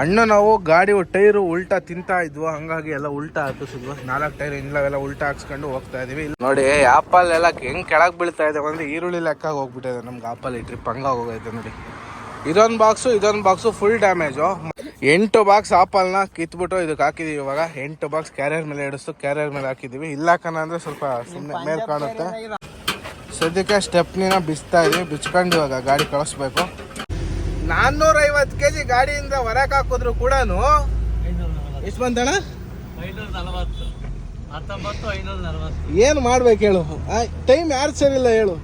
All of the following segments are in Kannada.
ಅಣ್ಣ ನಾವು ಗಾಡಿ ಟೈರು ಉಲ್ಟಾ ತಿಂತಾ ಇದ್ವು. ಹಂಗಾಗಿ ಎಲ್ಲ ಉಲ್ಟಾ ಹಾಕಿಸಿದ್ವು. ನಾಲ್ಕು ಟೈರ್ ಇಲ್ಲವೆಲ್ಲ ಉಲ್ಟಾ ಹಾಕ್ಸ್ಕೊಂಡು ಹೋಗ್ತಾ ಇದೀವಿ. ನೋಡಿ ಆಪಲ್ ಎಲ್ಲ ಹೆಂಗ್ ಕೆಳಗ್ ಬೀಳ್ತಾ ಇದೆ. ಅಂದ್ರೆ ಈರುಳ್ಳಿ ಲೆಕ್ಕ ಹೋಗ್ಬಿಟ್ಟಿದೆ ನಮ್ಗೆ ಆಪಲ್ ಈ ಟ್ರಿಪ್ ಹಂಗಾಗಿ ಹೋಗೈತೆ ನೋಡಿ. ಇದೊಂದು ಬಾಕ್ಸು ಇದೊಂದು ಬಾಕ್ಸು ಫುಲ್ ಡ್ಯಾಮೇಜು ಎಂಟು ಬಾಕ್ಸ್ ಆಪಲ್ನ ಕಿತ್ಬಿಟ್ಟು ಇದಕ್ಕೆ ಹಾಕಿದೀವಿ ಇವಾಗ. ಎಂಟು ಬಾಕ್ಸ್ ಕ್ಯಾರಿಯರ್ ಮೇಲೆ ಹಿಡಿಸ್ತು ಕ್ಯಾರಿಯರ್ ಮೇಲೆ ಹಾಕಿದೀವಿ. ಇಲ್ಲ ಅಂದ್ರೆ ಸ್ವಲ್ಪ ಸುಮ್ಮನೆ ಮೇಲೆ ಕಾಣುತ್ತೆ. ಸದ್ಯಕ್ಕೆ ಸ್ಟೆಪ್ನಿನ ಬಿಚ್ತಾ ಇದೀವಿ. ಬಿಚ್ಕೊಂಡು ಇವಾಗ ಗಾಡಿ ಕಳಿಸ್ಬೇಕು. ನಾನ್ನೂರ ಐವತ್ತು ಕೆ ಜಿ ಗಾಡಿಯಿಂದ ಹೊರಗೆ ಹಾಕಿದ್ರು ಕೂಡ ಎಷ್ಟು ಬಂತಣ ಏನು ಮಾಡ್ಬೇಕು ಹೇಳು. ಟೈಮ್ ಯಾರು ಸರಿ ಇಲ್ಲ ಹೇಳು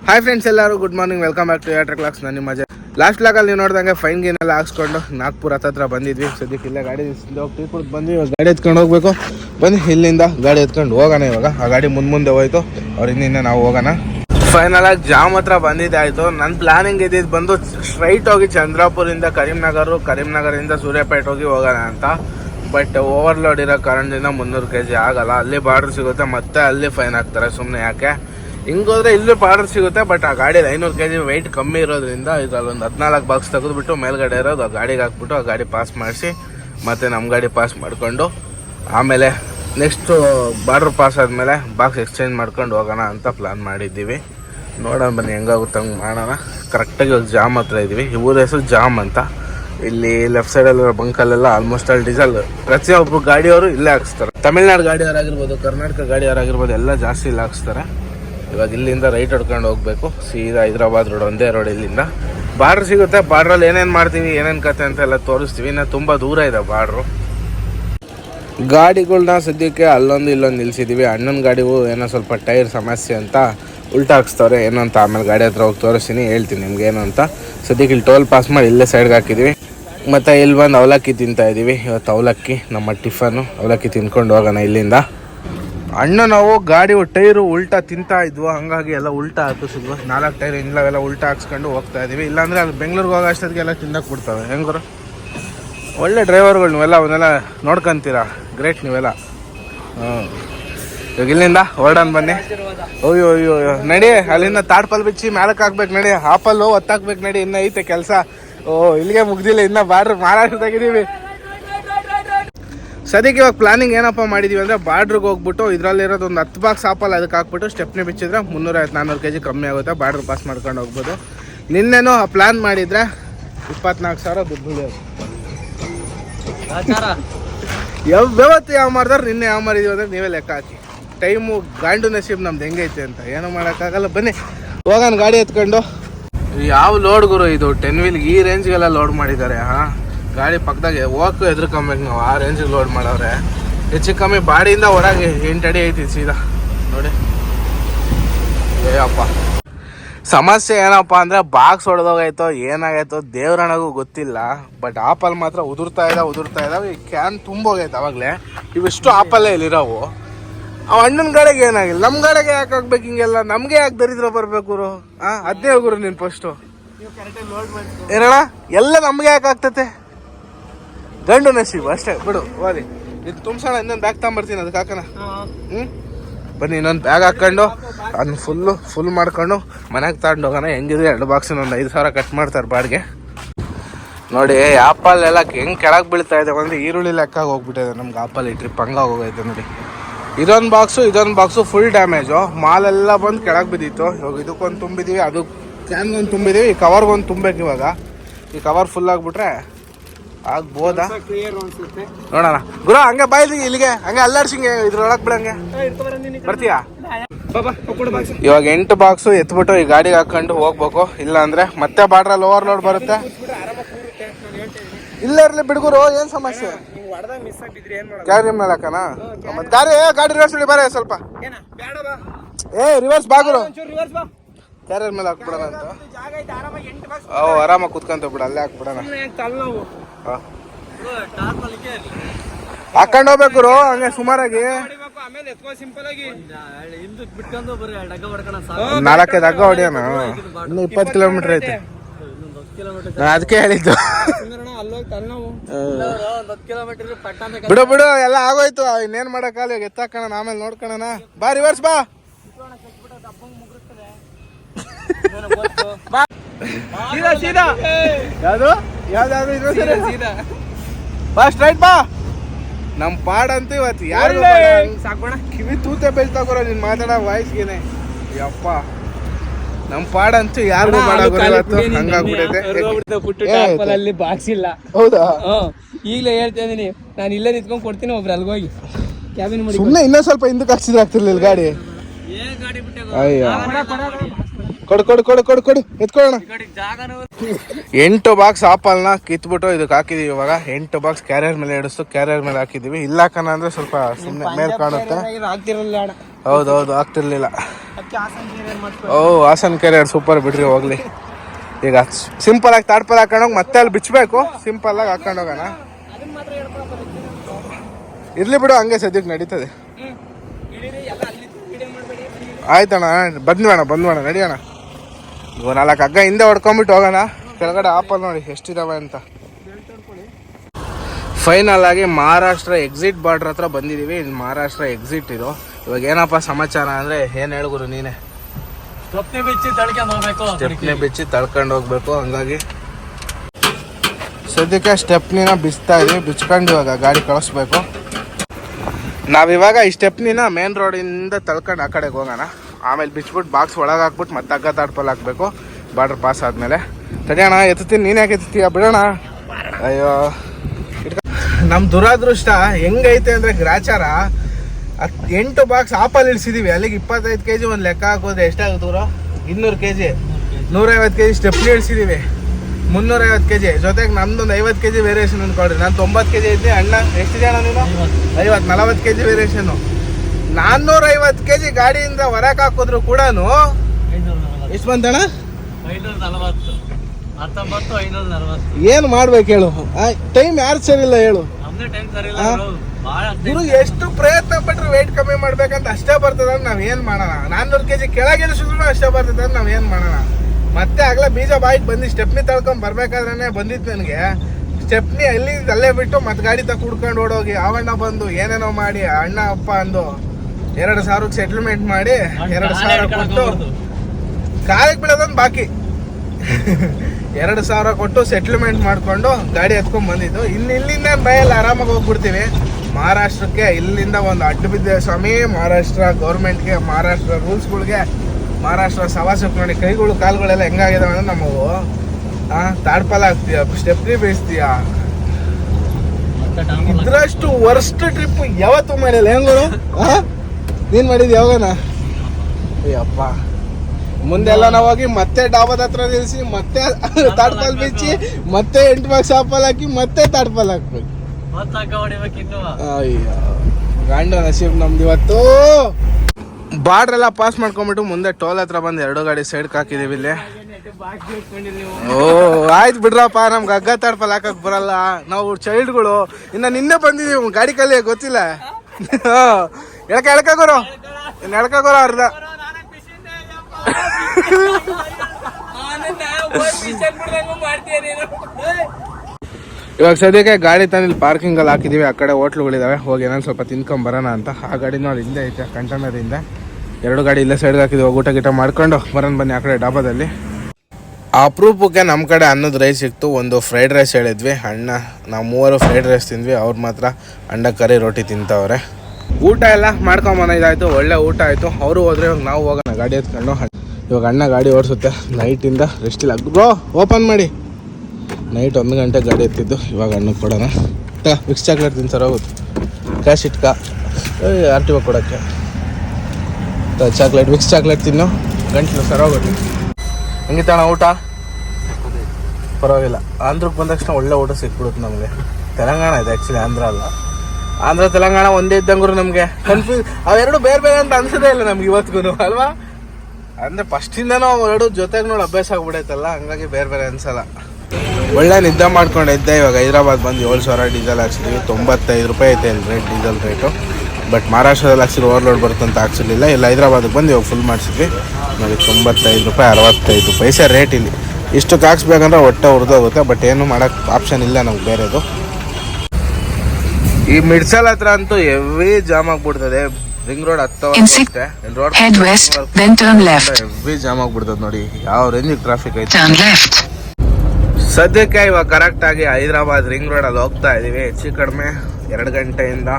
ಹಾಯ್ ಫ್ರೆಂಡ್ಸ್ ಎಲ್ಲರೂ good morning welcome back to ಯಾಟ್ರ್ ಕ್ಲಾಕ್ಸ್ ನಾನು ನಿಮ್ಮ ಅಜಯ್. ಲಾಸ್ಟ್ ಲಾಗಲ್ಲಿ ನೀವು ನೋಡ್ದಂಗೆ ಫೈನ್ ಗೇನ್ ಎಲ್ಲ ಹಾಕ್ಸ್ಕೊಂಡು ನಾಗ್ಪುರ ಹತ್ರ ಬಂದಿದ್ವಿ. ಸದ್ಯಕ್ಕೆ ಇಲ್ಲೇ ಗಾಡಿ ಟೀ ಬಂದ್ವಿ. ಇವಾಗ ಗಾಡಿ ಎತ್ಕೊಂಡು ಹೋಗ್ಬೇಕು. ಬಂದು ಇಲ್ಲಿಂದ ಗಾಡಿ ಎತ್ಕೊಂಡು ಹೋಗೋಣ ಇವಾಗ. ಆ ಗಾಡಿ ಮುಂದೆ ಮುಂದೆ ಹೋಯ್ತು. ಅವ್ರ ನಾವು ಹೋಗೋಣ. ಫೈನಲ್ ಆಗಿ ಜಾಮ್ ಹತ್ರ ಬಂದಿದ್ದೆ, ಆಯ್ತು. ನನ್ನ ಪ್ಲಾನಿಂಗ್ ಇದ್ದಿದ್ದು ಬಂದು ಸ್ಟ್ರೈಟ್ ಹೋಗಿ ಚಂದ್ರಾಪುರಿಂದ ಕರೀಂನಗರ್, ಕರೀಂನಗರಿಂದ ಸೂರ್ಯಾಪೇಟೆ ಹೋಗಿ ಹೋಗೋಣ ಅಂತ. ಬಟ್ ಓವರ್ಲೋಡ್ ಇರೋ ಕಾರಣದಿಂದ ಮುನ್ನೂರು ಕೆ ಜಿ ಆಗಲ್ಲ. ಅಲ್ಲಿ ಬಾರ್ಡರ್ ಸಿಗುತ್ತೆ, ಮತ್ತೆ ಅಲ್ಲಿ ಫೈನ್ ಹಾಕ್ತಾರೆ ಸುಮ್ಮನೆ ಯಾಕೆ? ಹಿಂಗೋದ್ರೆ ಇಲ್ಲೂ ಪಾರ್ಡರ್ ಸಿಗುತ್ತೆ ಬಟ್ ಆ ಗಾಡಿಯಲ್ಲಿ ಐನೂರು ಕೆ ಜಿ ವೆಯ್ಟ್ ಕಮ್ಮಿ ಇರೋದ್ರಿಂದ ಇದ್ರಲ್ಲಿ ಒಂದು ಹದಿನಾಲ್ಕು ಬಾಕ್ಸ್ ತೆಗೆದುಬಿಟ್ಟು ಮೇಲ್ಗಡೆ ಇರೋದು, ಆ ಗಾಡಿಗೆ ಹಾಕ್ಬಿಟ್ಟು ಆ ಗಾಡಿ ಪಾಸ್ ಮಾಡಿಸಿ, ಮತ್ತೆ ನಮ್ಮ ಗಾಡಿ ಪಾಸ್ ಮಾಡಿಕೊಂಡು, ಆಮೇಲೆ ನೆಕ್ಸ್ಟು ಬಾರ್ಡ್ರ್ ಪಾಸ್ ಆದಮೇಲೆ ಬಾಕ್ಸ್ ಎಕ್ಸ್ಚೇಂಜ್ ಮಾಡ್ಕೊಂಡು ಹೋಗೋಣ ಅಂತ ಪ್ಲಾನ್ ಮಾಡಿದ್ದೀವಿ. ನೋಡೋಣ ಬನ್ನಿ, ಹೆಂಗಾಗುತ್ತೆ, ಹಂಗೆ ಮಾಡೋಣ. ಕರೆಕ್ಟಾಗಿ ಇವಾಗ ಜಾಮ್ ಹತ್ರ ಇದ್ದೀವಿ ಊರ ಹೆಸರು ಜಾಮ್ ಅಂತ. ಇಲ್ಲಿ ಲೆಫ್ಟ್ ಸೈಡಲ್ಲಿರೋ ಬಂಕಲ್ಲೆಲ್ಲ ಆಲ್ಮೋಸ್ಟ್ ಆಲ್ ಡೀಸೆಲ್ ಪ್ರತಿಯೊಬ್ಬರು ಗಾಡಿಯವರು ಇಲ್ಲೇ ಹಾಕ್ಸ್ತಾರೆ. ತಮಿಳ್ನಾಡು ಗಾಡಿಯವರಾಗಿರ್ಬೋದು, ಕರ್ನಾಟಕ ಗಾಡಿಯವರಾಗಿರ್ಬೋದು, ಎಲ್ಲ ಜಾಸ್ತಿ ಇಲ್ಲಿ ಹಾಕ್ಸ್ತಾರೆ. ಇವಾಗ ಇಲ್ಲಿಂದ ರೈಟ್ ಹೊಡ್ಕೊಂಡು ಹೋಗ್ಬೇಕು. ಸೀದಾ ಹೈದ್ರಾಬಾದ್ ರೋಡ್, ಒಂದೇ ರೋಡ್ ಇಲ್ಲಿಂದ. ಬಾರ್ಡ್ರ್ ಸಿಗುತ್ತೆ ಬಾರ್ಡ್ರಲ್ಲಿ ಏನೇನು ಮಾಡ್ತೀವಿ, ಏನೇನು ಕತೆ ಅಂತ ಎಲ್ಲ ತೋರಿಸ್ತೀವಿ. ಇನ್ನು ತುಂಬ ದೂರ ಇದೆ ಬಾರ್ಡ್ರು. ಗಾಡಿಗಳನ್ನ ಸದ್ಯಕ್ಕೆ ಅಲ್ಲೊಂದು ಇಲ್ಲೊಂದು ನಿಲ್ಸಿದೀವಿ. ಅಣ್ಣನ ಗಾಡಿಗೂ ಏನೋ ಸ್ವಲ್ಪ ಟೈರ್ ಸಮಸ್ಯೆ ಅಂತ ಉಲ್ಟಾ ಹಾಕ್ಸ್ತವ್ರೆ ಏನು ಅಂತ ಆಮೇಲೆ ಗಾಡಿ ಹತ್ರ ಹೋಗಿ ತೋರಿಸ್ತೀನಿ, ಹೇಳ್ತೀನಿ ನಿಮ್ಗೆ ಏನು ಅಂತ. ಸದ್ಯಕ್ಕೆ ಇಲ್ಲಿ ಟೋಲ್ ಪಾಸ್ ಮಾಡಿ ಇಲ್ಲೇ ಸೈಡ್ಗೆ ಹಾಕಿದ್ವಿ. ಮತ್ತು ಇಲ್ಲಿ ಬಂದು ಅವಲಕ್ಕಿ ತಿಂತಾ ಇದ್ದೀವಿ ಇವತ್ತು ಅವಲಕ್ಕಿ, ನಮ್ಮ ಟಿಫನು ಅವಲಕ್ಕಿ ತಿನ್ಕೊಂಡು ಹೋಗೋಣ ಇಲ್ಲಿಂದ. ಅಣ್ಣ ನಾವು ಗಾಡಿ ಟೈರು ಉಲ್ಟಾ ತಿಂತಾ ಇದ್ವು. ಹಂಗಾಗಿ ಎಲ್ಲ ಉಲ್ಟಾ ಹಾಕಿಸಿದ್ವು ನಾಲ್ಕು ಟೈರ್ ಇಂಡ್ಲವೆಲ್ಲ ಉಲ್ಟಾ ಹಾಕ್ಸ್ಕೊಂಡು ಹೋಗ್ತಾ ಇದೀವಿ. ಇಲ್ಲಾಂದ್ರೆ ಅದು ಬೆಂಗಳೂರಿಗೆ ಹೋಗೋ ಅಷ್ಟೊತ್ತಿಗೆಲ್ಲ ತಿನ್ನಕ್ಕೆ ಬಿಡ್ತವೆ. ಹೆಂಗರು ಒಳ್ಳೆ ಡ್ರೈವರ್ಗಳು ನೀವೆಲ್ಲ ಅವನ್ನೆಲ್ಲ ನೋಡ್ಕೊಂತೀರಾ? ಗ್ರೇಟ್ ನೀವೆಲ್ಲ. ಹ್ಞೂ ಇವಾಗ ಇಲ್ಲಿಂದ ಹೊರಡನ್ ಬನ್ನಿ. ಅಯ್ಯೋ ಅಯ್ಯೋ ಅಯ್ಯೋ. ನಡಿ, ಅಲ್ಲಿಂದ ತಾಡ್ಪಲ್ ಬಿಚ್ಚಿ ಮೇಲಕ್ಕೆ ಹಾಕ್ಬೇಕು ನಡಿ. ಆಪಲ್ಲು ಒತ್ತಾಕ್ಬೇಕು ನಡಿ. ಇನ್ನ ಐತೆ ಕೆಲಸ. ಓ, ಇಲ್ಲಿಗೆ ಮುಗ್ದಿಲ್ಲ. ಇನ್ನ ಬಾರ್ಡ್ರ್ ಮಹಾರಾಷ್ಟ್ರದಾಗಿದ್ದೀವಿ ಸದ್ಯಕ್ಕೆ ಇವಾಗ ಪ್ಲಾನಿಂಗ್ ಏನಪ್ಪ ಮಾಡಿದೀವಿ ಅಂದ್ರೆ ಬಾರ್ಡ್ರಿಗೆ ಹೋಗ್ಬಿಟ್ಟು ಇದರಲ್ಲಿರೋದು ಒಂದು ಹತ್ತು ಬಾಕ್ಸ್ ಆಪಲ್ ಅದಕ್ಕೆ ಹಾಕ್ಬಿಟ್ಟು ಸ್ಟೆಪ್ನಿ ಬಿಚ್ಚಿದ್ರೆ ಮುನ್ನೂರೈವತ್ತು ನಾನ್ನೂರು ಕೆ ಜಿ ಕಮ್ಮಿ ಆಗುತ್ತೆ ಬಾರ್ಡ್ರ್ ಪಾಸ್ ಮಾಡ್ಕೊಂಡು ಹೋಗ್ಬೋದು. ನಿನ್ನೆನೂ ಪ್ಲಾನ್ ಮಾಡಿದ್ರೆ ಇಪ್ಪತ್ನಾಲ್ಕು ಸಾವಿರ ದುಡ್ಡು ಯಾವ ಯಾವತ್ತು ಯಾವ ಮಾಡಿದ್ರೆ ನಿನ್ನೆ ಯಾವ ಮಾಡಿದೀವಿ ಅಂದ್ರೆ ನೀವೇ ಲೆಕ್ಕ ಹಾಕಿ. ಟೈಮು ಗಾಂಡು ನಸೀಬ್ ನಮ್ದು ಹೆಂಗೈತೆ ಅಂತ. ಏನೂ ಮಾಡೋಕ್ಕಾಗಲ್ಲ. ಬನ್ನಿ ಹೋಗೋಣ ಗಾಡಿ ಎತ್ಕೊಂಡು. ಯಾವ ಲೋಡ್ ಗುರು ಇದು? ಟೆನ್ ವೀಲ್ಗೆ ಈ ರೇಂಜ್ಗೆಲ್ಲ ಲೋಡ್ ಮಾಡಿದ್ದಾರೆ ಹಾಂ? ಗಾಡಿ ಪಕ್ಕದಾಗೆ ಹೋಗಕ್ಕೆ ಎದ್ರಕೊಂಬೇಕು ನಾವು ಆ ರೇಂಜಿಗೆ ಲೋಡ್ ಮಾಡವ್ರೆ. ಹೆಚ್ಚು ಕಮ್ಮಿ ಬಾಡಿಯಿಂದ ಹೊರಗೆ ಎಂಟು ಅಡಿ ಐತಿ ಸೀದಾ. ನೋಡಿ. ಏಯಪ್ಪ ಸಮಸ್ಯೆ ಏನಪ್ಪ ಅಂದರೆ ಬಾಕ್ಸ್ ಹೊಡೆದೋಗೈತೋ ಏನಾಗೈತೋ ದೇವ್ರಣಗೂ ಗೊತ್ತಿಲ್ಲ. ಬಟ್ ಆಪಲ್ ಮಾತ್ರ ಉದುರ್ತಾ ಇದ್ದಾವೆ ಉದುರ್ತಾ ಇದ್ದಾವೆ ಈ ಕ್ಯಾನ್ ತುಂಬೋಗೈತೆ ಅವಾಗಲೇ. ಇವೆಷ್ಟು ಆಪಲ್ಲೇ ಇಲ್ಲಿರೋವು. ಅವ ಅಣ್ಣನ ಗಾಡಿಗೆ ಏನಾಗಿಲ್ಲ. ನಮ್ಮ ಗಾಡಿಗೆ ಯಾಕೆ ಆಗ್ಬೇಕು ಹಿಂಗೆಲ್ಲ? ನಮಗೆ ಯಾಕೆ ದರಿದ್ರ ಬರಬೇಕು ಗುರು? ಆ ಅದೇ ಗುರು ನೀನು ಫಸ್ಟು ಏನಣ್ಣ? ಎಲ್ಲ ನಮಗೆ ಯಾಕೆ ಆಗ್ತತೆ? ಗಂಡು ನಸೀಬು ಅಷ್ಟೇ. ಬಿಡು ಹೋಗಿ ಇದು ತುಂಬಿಸೋಣ ಇನ್ನೊಂದು ಬ್ಯಾಗ್ ತಗೊಂಬರ್ತೀನಿ ಅದಕ್ಕೆ ಹಾಕೋಣ. ಹ್ಞೂ ಬನ್ನಿ ಇನ್ನೊಂದು ಬ್ಯಾಗ್ ಹಾಕ್ಕೊಂಡು ಅದನ್ನ ಫುಲ್ಲು ಫುಲ್ ಮಾಡ್ಕೊಂಡು ಮನೆಗೆ ತಗೊಂಡು ಹೋಗೋಣ. ಹೆಂಗಿದ್ರೆ ಎರಡು ಬಾಕ್ಸ್ ಒಂದು ಐದು ಸಾವಿರ ಕಟ್ ಮಾಡ್ತಾರೆ ಬಾಡಿಗೆ. ನೋಡಿ ಆಪಲ್ ಎಲ್ಲ ಹೆಂಗ್ ಕೆಳಗೆ ಬೀಳ್ತಾ ಇದೆ. ಅಂದ್ರೆ ಈರುಳ್ಳಿ ಲೆಕ್ಕ ಹೋಗ್ಬಿಟ್ಟಿದೆ. ನಮ್ಗೆ ಆಪಲ್ ಈ ಟ್ರಿಪ್ ಹಂಗ ಹೋಗೈತೆ ನೋಡಿ. ಇದೊಂದು ಬಾಕ್ಸು ಇದೊಂದು ಬಾಕ್ಸು ಫುಲ್ ಡ್ಯಾಮೇಜು ಮಾಲೆಲ್ಲ ಬಂದು ಕೆಳಗೆ ಬಿದ್ದಿತ್ತು. ಇವಾಗ ಇದಕ್ಕೊಂದು ತುಂಬಿದ್ದೀವಿ ಅದು ಕ್ಯಾನ್ಗೊಂದು ತುಂಬಿದ್ದೀವಿ ಈ ಕವರ್ಗೊಂದು ತುಂಬಬೇಕು ಇವಾಗ. ಈ ಕವರ್ ಫುಲ್ ಆಗ್ಬಿಟ್ರೆ ಆಗ್ಬೋದಾ? ನೋಡೋಣ. ಗುರು ಹಂಗೆ ಬಾಯ್ಲಿ ಇಲ್ಲಿಗೆ. ಹಂಗೆ ಅಲ್ಲಾಡ್ಸಿಂಗೆ ಇದ್ರೊಳಗೆ ಬಿಡಂಗೆ ಬರ್ತೀಯಾ? ಇವಾಗ ಎಂಟು ಬಾಕ್ಸು ಎತ್ಬಿಟ್ಟು ಈ ಗಾಡಿಗೆ ಹಾಕೊಂಡು ಹೋಗ್ಬೇಕು. ಇಲ್ಲ ಅಂದ್ರೆ ಮತ್ತೆ ಲೋವರ್ ಓವರ್ಲೋಡ್ ಬರುತ್ತೆ. ಇಲ್ಲ ಇರ್ಲಿ ಬಿಡ್ಗುರು ಏನ್ ಸಮಸ್ಯೆ? ಗಾಡಿ ಮೇಲೆ ಹಾಕನ? ಮತ್ತೆ ಗಾಡಿ ಗಾಡಿ ರಿವರ್ಸ್ ಮಾಡಿ ಬರ ಸ್ವಲ್ಪ. ಏ ರಿವರ್ಸ್ ಬಾಗುರು ಕ್ಯಾರಿಯರ್ ಮೇಲೆ ಹಾಕ್ಬಿಡೋಣ ಅಂತ. ಐತೆ ಆರಾಮಾಗಿ ಕುತ್ಕೊಂತ ಬಿಡ ಅಲ್ಲೇ ಹಾಕ್ಬಿಡೋಣ. ಹಾಕೊಂಡು ಹೋಗ್ಬೇಕು ಗುರು, ಹಂಗೆ ಸುಮಾರಾಗಿ. ಹೊಡಿಬೇಕು ಆಮೇಲೆ ಎತ್ಕೋ ಸಿಂಪಲ್ ಆಗಿ ಹಿಂದಕ್ಕೆ ಬಿಟ್ಕೊಂಡು ಬರೀ ಡಗ್ಗ ಹೊಡ್ಕೊಳ ಒಂದ್ ನಾಲ್ಕೈದು ಹಗ್ಗ ಹೊಡಿಯೋಣ ಇನ್ನು ಇಪ್ಪತ್ತು ಕಿಲೋಮೀಟರ್ ಐತೆ. ಅದಕ್ಕೆ ಹೇಳಿದ್ದು. ಬಿಡು ಬಿಡು ಎಲ್ಲ ಆಗೋಯ್ತು. ಇನ್ನೇನ್ ಮಾಡಕ್ಕಾಗಲ್ಲ ಎತ್ತಾಕಣ ಆಮೇಲೆ ನೋಡ್ಕಣ ಬಾ ರಿವರ್ಸ್ ಬಾ. ಸೀದಾ ಸೀದಾ. ಯಾವ್ದು? ಯಾವ್ದಾದ್ರು ಬಾ ಸ್ಟ್ರೈಟ್ ಬಾ. ನಮ್ ಪಾಡಂತೂ ಇವತ್ತು ಯಾರು ಸಾಕೋಣ ಕಿವಿ ತೂತೆ ಬೆಳ್ತಾಗೋರ ನೀನ್ ಮಾತಾಡೋ ವಾಯ್ಸ್ಗೇನೆ ಯಪ್ಪ. ನಮ್ ಪಾಡಂತೂ ಯಾರಿಗೂ ಮಾಡಾಗೋರ ಇವತ್ತು ಹಂಗಾಗ್ಬಿಟ್ಟೈತೆ ಏನಾಯ್ತು? ಅಲ್ಲಿ ಬಾಕ್ಸ್ ಇಲ್ಲ. ಹೌದಾ? ಈಗಲೇ ಹೇಳ್ತಾ ಇದೀನಿ ನಾನು ಇಲ್ಲೇ ನಿತ್ಕೊಂಡು ಕೊಡ್ತೀನಿ ಒಬ್ರು ಅಲ್ಗೋಗಿ. ಹೋಗಿ ಕ್ಯಾಬಿನ್ ಮಾಡಿ ಸುಮ್ಮನೆ ಇನ್ನೊಂದ್ ಸ್ವಲ್ಪ ಹಿಂದಕ್ಕೆ ಹಾಕ್ಸಿದ್ರೆ ಆಗ್ತಿರ್ಲಿಲ್ಲ ಗಾಡಿ. ಅಯ್ಯ. ಕೊಡು ಕೊಡು ಕೊಡು ಕೊಡು ಕೊಡು. ಎತ್ಕೊಳ್ಳೋಣ. ಜಾಗನೂ ಎಂಟು ಬಾಕ್ಸ್ ಆಪಲ್ನ ಕಿತ್ಬಿಟ್ಟು ಇದಕ್ಕೆ ಹಾಕಿದೀವಿ ಇವಾಗ. ಎಂಟು ಬಾಕ್ಸ್ ಕ್ಯಾರಿಯರ್ ಮೇಲೆ ಹಿಡಿಸ್ತು ಕ್ಯಾರಿಯರ್ ಮೇಲೆ ಹಾಕಿದೀವಿ. ಇಲ್ಲ ಕಣ ಅಂದ್ರೆ ಸ್ವಲ್ಪ ಸುಮ್ಮನೆ ಮೇಲೆ ಕಾಣುತ್ತೆ. ಹೌದೌದು ಆಗ್ತಿರ್ಲಿಲ್ಲ. ಓ ಹಾಸನ್ ಕ್ಯಾರಿಯರ್ ಸೂಪರ್ ಬಿಡ್ರಿ ಹೋಗ್ಲಿ. ಈಗ ಸಿಂಪಲ್ ಆಗಿ ತಾಡ್ಪಲ್ ಹಾಕೊಂಡೋಗಿ ಮತ್ತೆ ಅಲ್ಲಿ ಬಿಚ್ಚಬೇಕು ಸಿಂಪಲ್ ಆಗಿ ಹಾಕೊಂಡೋಗೋಣ ಅದನ್ನ ಮಾತ್ರ ಹೇಳ್ಕೊಳಪ್ಪ ಇರ್ಲಿ ಬಿಡು ಹಂಗೆ ಸದ್ಯಕ್ಕೆ ನಡೀತದೆ. ಇಡೀರಿ ಎಲ್ಲ ಅಲ್ಲಿ ವಿಡಿಯೋ ಮಾಡಬೇಡಿ. ಆಯ್ತಣ್ಣ ಬಂದ್ವೇಣ ಬಂದ್ವೇಣ ನಡಿಯೋಣ ನಾಲ್ಕು ಹಗ್ಗ ಹಿಂದೆ ಹೊಡ್ಕೊಂಬಿಟ್ಟು ಹೋಗೋಣ. ಕೆಳಗಡೆ ಆಪಲ್ ನೋಡಿ ಎಷ್ಟಿದಾವೆ ಅಂತ. ಫೈನಲ್ ಆಗಿ ಮಹಾರಾಷ್ಟ್ರ ಎಕ್ಸಿಟ್ ಬಾರ್ಡ್ರ್ ಹತ್ರ ಬಂದಿದ್ದೀವಿ ಇದು ಮಹಾರಾಷ್ಟ್ರ ಎಕ್ಸಿಟ್ ಇದು. ಇವಾಗ ಏನಪ್ಪ ಸಮಾಚಾರ ಅಂದರೆ ಏನು ಹೇಳ್ಗುರು ನೀನೆ? ಸ್ಟೆಪ್ನಿ ಬಿಚ್ಚಿ ತಳ್ಕೊಂಡ್ ಹೋಗ್ಬೇಕು ಸ್ಟೆಪ್ನಿ ಬಿಚ್ಚಿ ತಳ್ಕೊಂಡು ಹೋಗ್ಬೇಕು ಹಂಗಾಗಿ. ಸದ್ಯಕ್ಕೆ ಸ್ಟೆಪ್ನಿನ ಬಿಚ್ತಾ ಇದೀವಿ. ಬಿಚ್ಕೊಂಡು ಇವಾಗ ಗಾಡಿ ಕಳಿಸ್ಬೇಕು. ನಾವಿವಾಗ ಈ ಸ್ಟೆಪ್ನಿನ ಮೇನ್ ರೋಡಿಂದ ತಳ್ಕೊಂಡು ಆ ಕಡೆಗೆ ಹೋಗೋಣ. ಆಮೇಲೆ ಬಿಚ್ಬಿಟ್ಟು ಬಾಕ್ಸ್ ಒಳಗೆ ಹಾಕ್ಬಿಟ್ಟು ಮತ್ತೆ ಹಗ್ಗ ತಾಡ್ಪಲ್ ಹಾಕ್ಬೇಕು. ಬಾರ್ಡ್ರ್ ಪಾಸ್ ಆದಮೇಲೆ. ತಡಿಯೋಣ ಎತ್ತೀನಿ ನೀನು ಯಾಕೆ ಎತ್ತೀಯ ಬಿಡೋಣ. ಅಯ್ಯೋ. ನಮ್ಮ ದುರಾದೃಷ್ಟ ಹೆಂಗೈತೆ ಅಂದರೆ ಗ್ರಾಚಾರ. ಎಂಟು ಬಾಕ್ಸ್ ಆಪಲ್ ಇಳಿಸಿದೀವಿ. ಅಲ್ಲಿಗೆ ಇಪ್ಪತ್ತೈದು ಕೆ ಜಿ ಒಂದು ಲೆಕ್ಕ ಹಾಕೋದ್ರೆ ಎಷ್ಟಾಗುತ್ತೆ ದೂರ ಇನ್ನೂರು ಕೆ ಜಿ ನೂರೈವತ್ತು ಕೆ ಜಿ ಸ್ಟೆಪ್ನಿ ಇಳಿಸಿದೀವಿ. ಮುನ್ನೂರೈವತ್ತು ಕೆ ಜಿ ಜೊತೆಗೆ ನಮ್ದೊಂದು ಐವತ್ತು ಕೆ ಜಿ ವೇರಿಯೇಷನ್ ಅಂದ್ಕೊಳ್ರಿ ನಾನು ತೊಂಬತ್ತು ಕೆ ಜಿ ಇದ್ದೆ ಅಣ್ಣ, ಎಷ್ಟು ಜನ ನೀನು? ಐವತ್ತು ನಲವತ್ತು ಕೆ ಜಿ ವೇರಿಯೇಷನ್ನು ನಾನ್ನೂರೈವತ್ತು ಕೆ ಜಿ ಗಾಡಿಯಿಂದ ಹೊರಗೆ ಹಾಕಿದ್ರು ಕೂಡ ಎಷ್ಟು ಬಂತಣ್ಣ ಏನು ಮಾಡ್ಬೇಕು ಹೇಳು. ಟೈಮ್ ಯಾರು ಸರಿಲ್ಲ ಹೇಳು. ಗುರು ಎಷ್ಟು ಪ್ರಯತ್ನ ಪಟ್ರು ವೆಯ್ಟ್ ಕಮ್ಮಿ ಮಾಡ್ಬೇಕಂತ ಅಷ್ಟೇ ಬರ್ತದ ನಾವ್ ಏನ್ ಮಾಡೋಣ? ನಾನ್ನೂರು ಕೆಜಿ ಕೆಳಗೆ ಇಳಿಸಿದ್ರು ಅಷ್ಟೇ ಬರ್ತದ ನಾವ್ ಏನ್ ಮಾಡೋಣ? ಮತ್ತೆ ಆಗ್ಲಾ ಬೀಜ ಬಾಯಿಗೆ ಬಂದು ಸ್ಟೆಪ್ನಿ ತಳ್ಕೊಂಡ್ ಬರ್ಬೇಕಾದ್ರೆ ಬಂದಿತ್ತು ನನಗೆ. ಸ್ಟೆಪ್ನಿ ಅಲ್ಲಿ ಅಲ್ಲೇ ಬಿಟ್ಟು ಮತ್ತೆ ಗಾಡಿ ತಕ್ಕ ಕುಡ್ಕೊಂಡು ಓಡೋಗಿ ಅವಣ್ಣ ಬಂದು ಏನೇನೋ ಮಾಡಿ ಅಣ್ಣ ಅಪ್ಪ ಅಂದು. ಎರಡು ಸಾವಿರಕ್ಕೆ ಸೆಟ್ಲ್ಮೆಂಟ್ ಮಾಡಿ ಎರಡು ಸಾವಿರ ಕೊಟ್ಟು ಕಾಲಕ್ಕೆ ಬಿಡೋದೊಂದು ಬಾಕಿ. ಎರಡು ಸಾವಿರ ಕೊಟ್ಟು ಸೆಟ್ಲ್ಮೆಂಟ್ ಮಾಡಿಕೊಂಡು ಗಾಡಿ ಎತ್ಕೊಂಡ್ ಬಂದಿದ್ದು. ಇಲ್ಲಿ ಇಲ್ಲಿಂದ ಬಯಲ್ಲ ಆರಾಮಾಗಿ ಹೋಗ್ಬಿಡ್ತೀವಿ. ಮಹಾರಾಷ್ಟ್ರಕ್ಕೆ ಇಲ್ಲಿಂದ ಒಂದು ಅಡ್ಡು ಬಿದ್ದೆ ಸ್ವಾಮಿ ಮಹಾರಾಷ್ಟ್ರ ಗೌರ್ಮೆಂಟ್ಗೆ ಮಹಾರಾಷ್ಟ್ರ ರೂಲ್ಸ್ಗಳಿಗೆ ಮಹಾರಾಷ್ಟ್ರ ಸವಾಸಕ್ಕೆ ಮಾಡಿ ಕೈಗಳು ಕಾಲುಗಳೆಲ್ಲ ಹೆಂಗಾಗಿದಾವೆ ಅಂದ್ರೆ ನಮಗೂ ಆ ತಾಡ್ಪಾಲ ಹಾಕ್ತೀಯ ಸ್ಟೆಪ್ನಿ ಬೇಯಿಸ್ತೀಯ ಇದ್ರಷ್ಟು ವರ್ಸ್ಟ್ ಟ್ರಿಪ್ ಯಾವತ್ತೂ ಮಾಡಿಲ್ಲ. ಹೆಂಗು ನೀನ್ ಮಾಡಿದ್ ಯಾವಾಗನ? ಅಯ್ಯಪ್ಪ ಮುಂದೆಲ್ಲ ನಾವು ಹೋಗಿ ಮತ್ತೆ ಡಾಬಾದ ಹತ್ರ ನಿಲ್ಸಿ ಮತ್ತೆ ತಾಡ್ಪಾಲ್ ಬಿಚ್ಚಿ ಮತ್ತೆ ಎಂಟು ಬಾಕ್ಸ್ ಆಪಲ್ ಹಾಕಿ ಮತ್ತೆ ತಾಡ್ಪಾಲ್ ಹಾಕ್ಬೇಕು. ಅಯ್ಯೋ ಗಂಡ ನಸೀಬ್ ನಮ್ದು ಇವತ್ತು. ಬಾರ್ಡ್ರ್ ಎಲ್ಲ ಪಾಸ್ ಮಾಡ್ಕೊಂಬಿಟ್ಟು ಮುಂದೆ ಟೋಲ್ ಹತ್ರ ಬಂದು ಎರಡು ಗಾಡಿ ಸೈಡ್ ಹಾಕಿದೀವಿ ಇಲ್ಲಿ. ಓ ಆಯ್ತು ಬಿಡ್ರಪ್ಪ ನಮ್ಗೆ ಹಗ್ಗ ತಾಡ್ಪಲ್ ಹಾಕಕ್ ಬರಲ್ಲ. ನಾವು ಚೈಲ್ಡ್ಗಳು ಇನ್ನ ನಿನ್ನೆ ಬಂದಿದೀವಿ ಗಾಡಿ ಕಲಿಯ ಗೊತ್ತಿಲ್ಲ. ಎಳ್ಕ ಗುರು ಎಳಕ ಗುರು ಅರ್ಧ. ಇವಾಗ ಸದ್ಯಕ್ಕೆ ಗಾಡಿ ತಾನಿಲ್ ಪಾರ್ಕಿಂಗ್ ಅಲ್ಲಿ ಹಾಕಿದೀವಿ. ಆ ಕಡೆ ಹೋಟ್ಲುಗಳಿದಾವೆ. ಹೋಗಿ ಏನಾದ್ರು ಸ್ವಲ್ಪ ತಿನ್ಕೊಂಡ್ ಬರೋಣ ಅಂತ. ಆ ಗಾಡಿ ನೋಡಿ ಹಿಂದೆ ಐತೆ ಕಂಟೈನರ್ ಹಿಂದೆ ಎರಡು ಗಾಡಿ ಇಲ್ಲೇ ಸೈಡ್ಗೆ ಹಾಕಿದ್ವಿ. ಊಟ ಗೀಟ ಮಾಡ್ಕೊಂಡು ಬರೋಣ ಬನ್ನಿ ಆ ಕಡೆ ಡಾಬಾದಲ್ಲಿ. ಅಪರೂಪಕ್ಕೆ ನಮ್ಮ ಕಡೆ ಅನ್ನದ ರೈಸ್ ಸಿಕ್ತು. ಒಂದು ಫ್ರೈಡ್ ರೈಸ್ ಹೇಳಿದ್ವಿ. ಅಣ್ಣ, ನಾವು ಮೂವರು ಫ್ರೈಡ್ ರೈಸ್ ತಿಂದ್ವಿ. ಅವ್ರು ಮಾತ್ರ ಅಂಡ ಕರಿ ರೊಟ್ಟಿ ತಿಂತವ್ರೆ. ಊಟ ಎಲ್ಲ ಮಾಡ್ಕೊಂಬನ ಇದಾಯ್ತು ಒಳ್ಳೆ ಊಟ ಆಯಿತು. ಅವರು ಹೋದ್ರೆ ಇವಾಗ ನಾವು ಹೋಗೋಣ. ಗಾಡಿ ಎತ್ಕೊಂಡು ಇವಾಗ ಅಣ್ಣ ಗಾಡಿ ಓಡಿಸುತ್ತೆ. ನೈಟಿಂದ ರೆಸ್ಟ್ ಇಲ್ಲ. ಬ್ರೋ ಓಪನ್ ಮಾಡಿ. ನೈಟ್ ಒಂದು ಗಂಟೆ ಗಾಡಿ ಎತ್ತಿದ್ದು. ಇವಾಗ ಅಣ್ಣ ಕೊಡೋಣ. ತ ವಿಕ್ಸ್ ಚಾಕ್ಲೇಟ್ ತಿನ್ಸರ್ ಹೋಗುತ್ತೆ ಕ್ಯಾಶ್ ಇಟ್ಕ. ಆರ್ ಟಿ ಒ ಕೊಡೋಕ್ಕೆ. ಚಾಕ್ಲೇಟ್ ಮಿಕ್ಸ್ ಚಾಕ್ಲೇಟ್ ತಿನ್ನು. ಗಂಟ್ಲು ಸರ್ ಹೋಗುತ್ತೆ ಹೆಂಗಿತ್ತಣ್ಣ ಊಟ? ಪರವಾಗಿಲ್ಲ. ಆಂಧ್ರಕ್ಕೆ ಬಂದ ತಕ್ಷಣ ಒಳ್ಳೆ ಊಟ ಸಿಕ್ಬಿಡುತ್ತೆ ನಮಗೆ. ತೆಲಂಗಾಣ ಇದೆ ಆ್ಯಕ್ಚುಲಿ ಆಂಧ್ರ ಅಲ್ಲ. ಆಂಧ್ರ ತೆಲಂಗಾಣ ಒಂದೇ ಇದ್ದಂಗ್ರು ನಮಗೆ. ಕನ್ಫ್ಯೂಸ್ ಅವೆರಡು ಬೇರೆ ಬೇರೆ ಅಂತ ಅನ್ಸೋದೇ ಇಲ್ಲ ನಮ್ಗೆ ಇವತ್ತಿಗೂ ಅಲ್ವಾ? ಅಂದರೆ ಫಸ್ಟಿಂದನೂ ಎರಡು ಜೊತೆಗೆ ನೋಡಿ ಅಭ್ಯಾಸ ಆಗ್ಬಿಡೈತಲ್ಲ ಹಂಗಾಗಿ ಬೇರೆ ಬೇರೆ ಅನ್ಸಲ್ಲ. ಒಳ್ಳೆ ನಿದ್ದೆ ಮಾಡ್ಕೊಂಡು ಇದ್ದೆ ಇವಾಗ. ಹೈದರಾಬಾದ್ ಬಂದು ಏಳು ಸಾವಿರ ಡೀಸೆಲ್ ಹಾಕ್ಸಿದ್ವಿ. ತೊಂಬತ್ತೈದು ರೂಪಾಯಿ ಐತೆ ಇಲ್ಲಿ ರೇಟ್ ಡೀಸೆಲ್ ರೇಟು ಬಟ್ ಮಹಾರಾಷ್ಟ್ರದಲ್ಲಿ ಹಾಕ್ಸಿರೋ ಓವರ್ಲೋಡ್ ಬರುತ್ತಂತ ಹಾಕ್ಸಿರ್ಲಿಲ್ಲ ಇಲ್ಲ ಹೈದರಾಬಾದಿಗೆ ಬಂದು ಇವಾಗ ಫುಲ್ ಮಾಡಿಸಿದ್ವಿ. ನೋಡಿ ತೊಂಬತ್ತೈದು ರೂಪಾಯಿ ಅರವತ್ತೈದು ಪೈಸೆ ರೇಟ್ ಇಲ್ಲಿ. ಇಷ್ಟಕ್ಕೆ ಹಾಕ್ಸ್ಬೇಕಂದ್ರೆ ಹೊಟ್ಟೆ ಹುರಿದೋಗುತ್ತೆ ಬಟ್ ಏನು ಮಾಡೋಕ್ಕೆ ಆಪ್ಷನ್ ಇಲ್ಲ ನಮ್ಗೆ ಬೇರೆದು. ಈ ಮಿಡ್ಸಲ್ ಹತ್ರ ಅಂತೂ ಎವ್ರಿ ಜಾಮ್ ಆಗ್ಬಿಡ್ತದೆ. Ring road. ಹೆವಿ ಜಾಮ್ ಆಗ್ಬಿಡ್ತದೆ ನೋಡಿ ಯಾವ ರೇಂಜ್ ಟ್ರಾಫಿಕ್ ಐತೆ. ಸದ್ಯಕ್ಕೆ ಇವಾಗ ಕರೆಕ್ಟ್ ಆಗಿ ಹೈದರಾಬಾದ್ ರಿಂಗ್ ರೋಡ್ ಅಲ್ಲಿ ಹೋಗ್ತಾ ಇದೀವಿ. ಹೆಚ್ಚು ಕಡಿಮೆ ಎರಡು ಗಂಟೆಯಿಂದ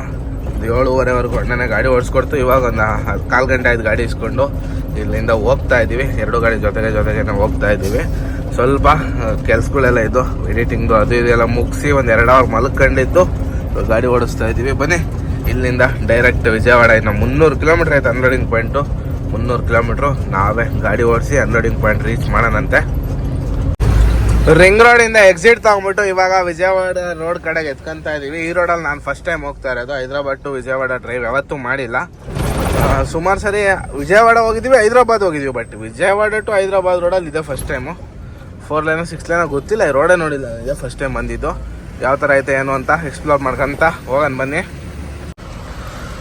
ಏಳುವರೆವರೆಗೂ ಅಣ್ಣನೇ ಗಾಡಿ ಓಡಿಸ್ಕೊಡ್ತು ಇವಾಗ ಒಂದು ಕಾಲು ಗಂಟೆ ಆಯ್ತು ಗಾಡಿ ಇಸ್ಕೊಂಡು. ಇಲ್ಲಿಂದ ಹೋಗ್ತಾ ಇದ್ದೀವಿ. ಎರಡು ಗಾಡಿ ಜೊತೆಗೆ ಜೊತೆಗೆ ಹೋಗ್ತಾ ಇದ್ದೀವಿ. ಸ್ವಲ್ಪ ಕೆಲಸಗಳೆಲ್ಲ ಇದ್ದು ಎಡಿಟಿಂಗ್ದು ಅದು ಇದೆಲ್ಲ ಮುಗಿಸಿ ಒಂದು ಎರಡು ಅವರ್ ಮಲ್ಕೊಂಡಿದ್ದು ಗಾಡಿ ಓಡಿಸ್ತಾ ಇದ್ದೀವಿ. ಬನ್ನಿ, ಇಲ್ಲಿಂದ ಡೈರೆಕ್ಟ್ ವಿಜಯವಾಡ, ಇನ್ನು ಮುನ್ನೂರು ಕಿಲೋಮೀಟ್ರ್ ಆಯ್ತು ಅನ್ಲೋಡಿಂಗ್ ಪಾಯಿಂಟು ಮುನ್ನೂರು ಕಿಲೋಮೀಟ್ರು ನಾವೇ ಗಾಡಿ ಓಡಿಸಿ ಅನ್ಲೋಡಿಂಗ್ ಪಾಯಿಂಟ್ ರೀಚ್ ಮಾಡೋಣಂತೆ. ರಿಂಗ್ ರೋಡಿಂದ ಎಕ್ಸಿಟ್ ತಗೊಂಡ್ಬಿಟ್ಟು ಇವಾಗ ವಿಜಯವಾಡ ರೋಡ್ ಕಡೆಗೆ ಎತ್ಕೊಂತ ಇದ್ದೀವಿ ಈ ರೋಡಲ್ಲಿ ನಾನು ಫಸ್ಟ್ ಟೈಮ್ ಹೋಗ್ತಾ ಇರೋದು. ಹೈದರಾಬಾದ್ ಟು ವಿಜಯವಾಡ ಡ್ರೈವ್ ಯಾವತ್ತೂ ಮಾಡಿಲ್ಲ. ಸುಮಾರು ಸರಿ ವಿಜಯವಾಡ ಹೋಗಿದ್ದೀವಿ ಹೈದರಾಬಾದ್ ಹೋಗಿದ್ದೀವಿ ಬಟ್ ವಿಜಯವಾಡ ಟು ಹೈದರಾಬಾದ್ ರೋಡಲ್ಲಿ ಇದೆ first time four lane six lane ಗೊತ್ತಿಲ್ಲ, ಈ ರೋಡೇ ನೋಡಿಲ್ಲ, ಇದೆ ಫಸ್ಟ್ ಟೈಮ್ ಬಂದಿದ್ದು. ಯಾವ ಥರ ಐತೆ, ಏನು ಅಂತ ಎಕ್ಸ್ಪ್ಲೋರ್ ಮಾಡ್ಕೊಂತ ಹೋಗೋಣ ಬನ್ನಿ.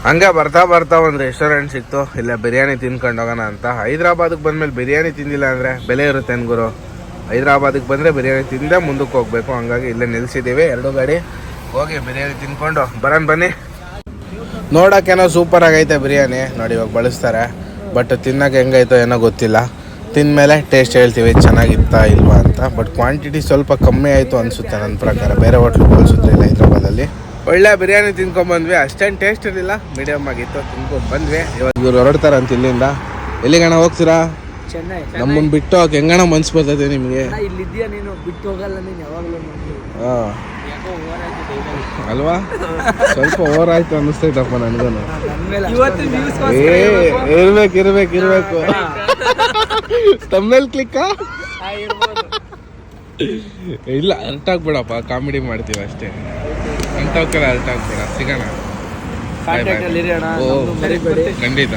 ಹಂಗೆ ಬರ್ತಾ ಬರ್ತಾ ಒಂದು ರೆಸ್ಟೋರೆಂಟ್ ಸಿಕ್ತು, ಇಲ್ಲ ಬಿರಿಯಾನಿ ತಿನ್ಕೊಂಡು ಹೋಗೋಣ ಅಂತ. ಹೈದ್ರಾಬಾದಿಗೆ ಬಂದಮೇಲೆ ಬಿರಿಯಾನಿ ತಿಂದಿಲ್ಲ ಅಂದರೆ ಬೆಲೆ ಇರುತ್ತೆ ಗುರು? ಹೈದ್ರಾಬಾದಿಗೆ ಬಂದರೆ ಬಿರಿಯಾನಿ ತಿಂದೇ ಮುಂದಕ್ಕೆ ಹೋಗಬೇಕು, ಹಂಗಾಗಿ ಇಲ್ಲೇ ನಿಲ್ಲಿಸಿದ್ದೀವಿ ಎರಡು ಗಾಡಿ ಹೋಗಿ ಬಿರಿಯಾನಿ ತಿನ್ಕೊಂಡು ಬರೋಣ ಬನ್ನಿ. ನೋಡೋಕ್ಕೇನೋ ಸೂಪರ್ ಆಗೈತೆ ಬಿರಿಯಾನಿ. ನೋಡಿ ಇವಾಗ ಬಳಸ್ತಾರೆ. ಬಟ್ ತಿನ್ನೋಕೆ ಹೆಂಗೈತೋ ಏನೋ ಗೊತ್ತಿಲ್ಲ. ತಿಂದಮೇಲೆ ಟೇಸ್ಟ್ ಹೇಳ್ತೀವಿ ಚೆನ್ನಾಗಿತ್ತಾ ಇಲ್ವಾ ಅಂತ. ಬಟ್ ಕ್ವಾಂಟಿಟಿ ಸ್ವಲ್ಪ ಕಮ್ಮಿ ಆಯಿತು ಅನಿಸುತ್ತೆ ನನ್ನ ಪ್ರಕಾರ. ಬೇರೆ ಹೋಟ್ಲು ಹೋಲಿಸಿದ್ರೆ ಇಲ್ಲ ಹೈದ್ರಾಬಾದಲ್ಲಿ. ಒಳ್ಳೆ ಬಿರಿಯಾನಿ ತಿನ್ಕೊಂಬಂದ್ವಿ ಅಷ್ಟೇನು ಟೇಸ್ಟ್ ಇರಲಿಲ್ಲ. ಮೀಡಿಯಮ್ ಆಗಿತ್ತು ತಿನ್ಕೊಂಡು ಬಂದ್ವಿ. ಇವಾಗ ಇವ್ರು ಅಂತ ಇಲ್ಲಿಂದ. ಎಲ್ಲಿಗಣ ಹೋಗ್ತೀರಾ? ನಮ್ಮನ್ನು ಬಿಟ್ಟು ಹೆಂಗಣ ಮನ್ಸು ಬರ್ತೈತೆ ನಿಮಗೆ? ಇಲ್ಲಿದ್ಯಾ ನೀನು? ಬಿಟ್ಟು ಹೋಗಲ್ಲ ನೀನು ಯಾವಾಗಲೂ ಹಾಂ. ಅಲ್ವಾ? ಸ್ವಲ್ಪ ಓವರ್ ಆಯ್ತು ಅನಿಸ್ತೈತಪ್ಪ ನನಗೂ ಏ ಇರ್ಬೇಕು. ಇರ್ಬೇಕು ಇರ್ಬೇಕು ತಮ್ಮೇಲ್ ಕ್ಲಿಕ್ಕ ಇಲ್ಲ ಅರ್ಥ ಆಗ್ಬೇಡಪ್ಪ ಕಾಮಿಡಿ ಮಾಡ್ತೀವಿ ಅಷ್ಟೇ. ಅರ್ಥ ಆಗ್ಬೇಡ ಸಿಗೋಣ. ಖಂಡಿತ.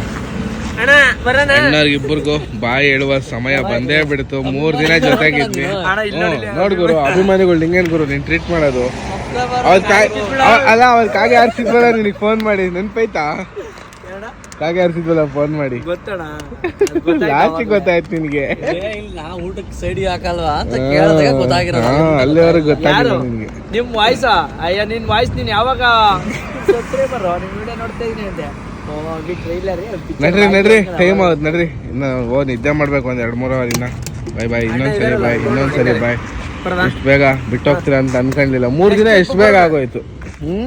ಅಣ್ಣವ್ರಿಗಿಬ್ಬರಿಗೂ ಬಾಯಿ ಹೇಳುವ ಸಮಯ ಬಂದೇ ಬಿಡ್ತು. ಮೂರ್ ದಿನ ಜೊತೆಗಿದ್ವಿ. ನೋಡಿ, ಗುರು ಅಭಿಮಾನಿಗಳು ನಿಂಗೇನ್ ಗುರು ನೀನ್ ಟ್ರೀಟ್ ಮಾಡೋದು? ಅವ್ರ ಕಾಯ್ ಅಲ್ಲ ಅವ್ರ ಕಾಗೆ ಆರ್ಸಿದ್ವಲ್ಲ ನಿನಗೆ ಫೋನ್ ಮಾಡಿ. ನೆನ್ಪೈತಾ? ಕಾಗೆ ಆರ್ಸಿದ್ವಲ್ಲ ಫೋನ್ ಮಾಡಿ. ಜಾಸ್ತಿ ಲಾಸ್ಟಿಗೆ ಗೊತ್ತಾಯ್ತು ನಿನಗೆ? ಊಟಕ್ಕೆ ಸೈಡಿ ಹಾಕಲ್ವಾ ಅಂತ ಕೇಳಿದಾಗ ಗೊತ್ತಾಗಿರೋದು. ಹಾ ಅಲ್ಲಿವರೆಗೆ ಗೊತ್ತಾಗಿಲ್ಲ ನಿಮ್ಗೆ ನಿನ್ಗೆ. ನಿಮ್ ವಾಯ್ಸ್ ಅಯ್ಯ ನಿನ್ ವಾಯ್ಸ್ ನೀನ್ ಯಾವಾಗ? ಸಬ್ಸ್ಕ್ರೈಬರ್ ನಿಮ್ ವಿಡಿಯೋ ನೋಡ್ತಾ ಇದೀನಿ ಟ್ರೈಲರ್ ನಡ್ರಿ ನಡ್ರಿ ಟೈಮ್ ಆಗುತ್ತೆ ನಡ್ರಿ. ಇನ್ನು ಓ ನಿದ್ದೆ ಮಾಡ್ಬೇಕು ಒಂದು ಎರಡು ಮೂರು ಅವರ್ ಇನ್ನ ಬಾಯ್ ಬಾಯ್ ಇನ್ನೊಂದ್ಸರಿ ಬಾಯ್ ಇನ್ನೊಂದ್ಸರಿ ಬಾಯ್ ಎಷ್ಟು ಬೇಗ ಬಿಟ್ಟು ಹೋಗ್ತೀರ ಅಂತ ಅನ್ಕೊಂಡಿಲ್ಲ. ಮೂರು ದಿನ ಎಷ್ಟು ಬೇಗ ಆಗೋಯ್ತು?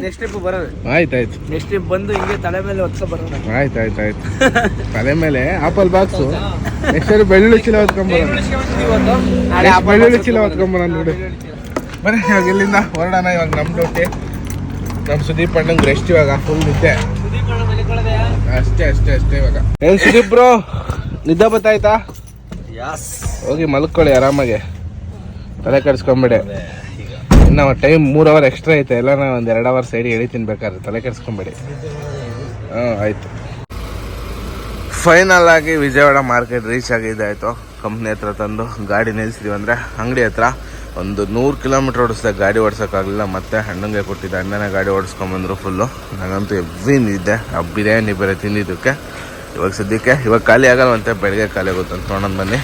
ನೆಕ್ಸ್ಟ್ ಟ್ರಿಪ್ ಆಯ್ತಾಯ್ತು ನೆಕ್ಸ್ಟ್ ಟ್ರಿಪ್ ಬಂದು ಹಿಂಗೆ ತಲೆ ಮೇಲೆ ಹೊತ್ಕೊ ಬರೋಣ ಆಯ್ತು ಆಯ್ತು ಆಯ್ತು. ತಲೆ ಮೇಲೆ ಆಪಲ್ ಬಾಕ್ಸು ನೆಕ್ಸ್ಟ್ ಬೆಳ್ಳುಳ್ಳಿ ಚೀಲ ಹೊತ್ಕೊಂಬರೋಣ ಬೆಳ್ಳುಳ್ಳಿ ಚೀಲ ಹೊತ್ಕೊಂಬರೋಣ ನೋಡಿ. ಬರೀ ಇವಾಗ ಇಲ್ಲಿಂದ ಹೊರಡೋಣ ಇವಾಗ ನಮ್ಮ ಡ್ಯೂಟಿ ನಮ್ಮ ಸುದೀಪ್ ಅಣ್ಣಂಗೆ ರೆಸ್ಟ್ ಇವಾಗ ಫುಲ್ ನಿದ್ದೆ. ಅಷ್ಟೇ ಅಷ್ಟೇ ಅಷ್ಟೇ ಇವಾಗ. ಏನ್ ಸುದೀಪ್ ಬ್ರೋ ನಿದ್ದೆ ಬತ್ತಾಯ್ತಾ ಹೋಗಿ ಮಲ್ಕೊಳ್ಳಿ ಆರಾಮಾಗೆ. ತಲೆ ಕೆಡಿಸ್ಕೊಂಬೇಡಿ. ಇನ್ನು ಟೈಮ್ ಮೂರು ಅವರ್ ಎಕ್ಸ್ಟ್ರಾ ಐತೆ. ಎಲ್ಲ ನಾ ಒಂದು ಎರಡು ಅವರ್ ಸೈಡ್ ಎಳಿ ತಿನ್ಬೇಕಾದ್ರೆ ತಲೆ ಕೆಡ್ಸ್ಕೊಂಬೇಡಿ. ಹಾಂ ಆಯಿತು. ಫೈನಲ್ ಆಗಿ ವಿಜಯವಾಡ ಮಾರ್ಕೆಟ್ ರೀಚ್ ಆಗಿದ್ದಾಯ್ತು ಕಂಪ್ನಿ ಹತ್ರ ತಂದು ಗಾಡಿ ನಿಲ್ಸಿದೀವಿ ಅಂದರೆ ಅಂಗಡಿ ಹತ್ರ. ಒಂದು ನೂರು ಕಿಲೋಮೀಟ್ರ್ ಓಡಿಸ್ದೆ ಗಾಡಿ ಓಡಿಸೋಕ್ಕಾಗಲಿಲ್ಲ, ಮತ್ತೆ ಹಣ್ಣಂಗೆ ಕೊಟ್ಟಿದ್ದೆ ಅಣ್ಣನ ಗಾಡಿ ಓಡಿಸ್ಕೊಂಬಂದ್ರು ಫುಲ್ಲು ನನಗಂತೂ ಎವ್ರಿ ನಿದ್ದೆ ಆ ಬಿರಿಯಾನಿ ಬೇರೆ ತಿಂದಿದ್ದಕ್ಕೆ. ಇವಾಗ ಸದ್ಯಕ್ಕೆ, ಇವಾಗ ಖಾಲಿ ಆಗಲ್ವಂತೆ, ಬೆಳಗ್ಗೆ ಖಾಲಿ ಆಗುತ್ತೆ ಅಂತ ನೋಡೋಣ ಬನ್ನಿ